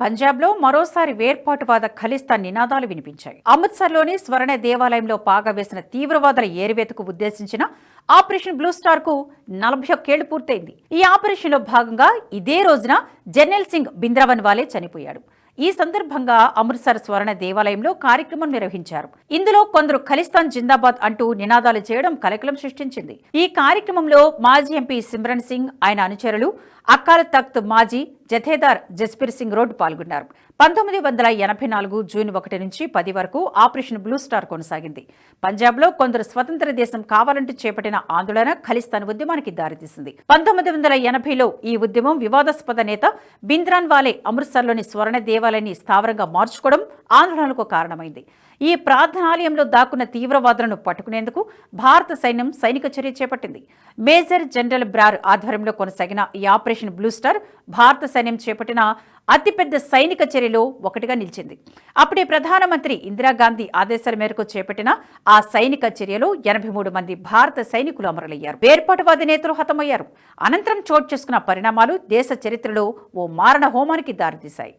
పంజాబ్లో మరోసారి వేర్పాటువాద ఖలిస్తాన్ నినాదాలు వినిపించాయి. అమృత్సర్లోని స్వర్ణ దేవాలయంలో పాగా వేసిన తీవ్రవాదుల ఏరివేతకు ఉద్దేశించిన ఆపరేషన్ బ్లూ స్టార్కు నలభై ఒక్కేళ్ళు పూర్తయింది. ఈ ఆపరేషన్లో భాగంగా ఇదే రోజున జనరల్ సింగ్ బింద్రవన్ వాలే చనిపోయాడు. ఈ సందర్భంగా అమృత్సర్ స్వర్ణ దేవాలయంలో కార్యక్రమం నిర్వహించారు. ఇందులో కొందరు ఖలిస్తాన్ జిందాబాద్ అంటూ నినాదాలు చేయడం కలకలం సృష్టించింది. ఈ కార్యక్రమంలో మాజీ ఎంపీ సిమ్రన్ సింగ్ ఆయన అనుచరులు అకాల్ తఖ్త్ మాజీ జథేదార్ జస్పీర్ సింగ్ రోడ్ పాల్గొన్నారు. పంతొమ్మిది వందల ఎనభై నాలుగు జూన్ ఒకటి నుంచి పది వరకు ఆపరేషన్ బ్లూ స్టార్ కొనసాగింది. పంజాబ్లో కొందరు స్వతంత్ర దేశం కావాలంటూ చేపట్టిన ఆందోళన ఖలిస్తాన్ ఉద్యమానికి దారితీసింది. పంతొమ్మిది వందల ఎనభైలో ఈ ఉద్యమం వివాదాస్పద నేత బింద్రాన్ వాలే అమృత్సర్లోని స్వర్ణ దేవాలయాన్ని స్థావరంగా మార్చుకోవడం ఆందోళనకు కారణమైంది. ఈ ప్రార్థనాలయంలో దాక్కున్న తీవ్రవాదులను పట్టుకునేందుకు భారత సైన్యం సైనిక చర్య చేపట్టింది. మేజర్ జనరల్ బ్రార్ ఆధ్వర్యంలో కొనసాగిన ఈ ఆపరేషన్ బ్లూ స్టార్ భారత సైన్యం చేపట్టిన అతిపెద్ద సైనిక చర్యలో ఒకటిగా నిలిచింది. అప్పుడే ప్రధానమంత్రి ఇందిరాగాంధీ ఆదేశాల మేరకు చేపట్టిన ఆ సైనిక చర్యలో ఎనభై మూడు మంది భారత సైనికులు అమరులయ్యారు. వేర్పాటువాది నేతలు హతమయ్యారు. అనంతరం చోటు చేసుకున్న పరిణామాలు దేశ చరిత్రలో ఓ మారణ హోమానికి దారితీశాయి.